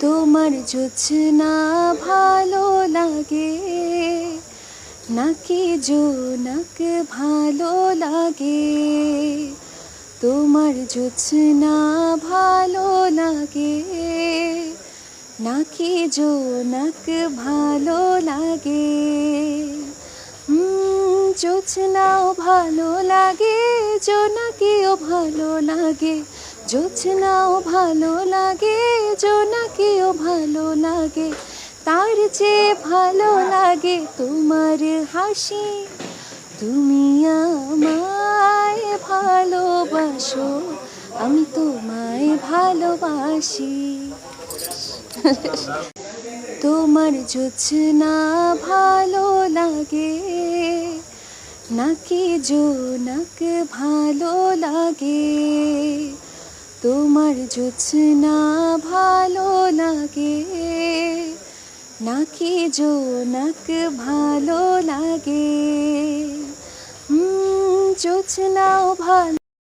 তোমার জোছনা ভালো লাগে, নাকি জোনাক ভালো লাগে? তোমার জোছনা ভালো লাগে, নাকি জোনাক ভালো লাগে? জোছনাও ভালো লাগে জোনাকিও ভালো লাগে জোছনাও ভালো লাগে ভালো লাগে, তার চেয়ে ভালো লাগে তোমার হাসি। তুমি আমায় ভালোবাসো, আমি তোমায় ভালোবাসি। তোমার জোছনা ভালো লাগে, নাকি জোনাক ভালো লাগে? তোমার জোছনা ভালো নাকি জোনাক ভালো লাগে। জোছনাও ভালো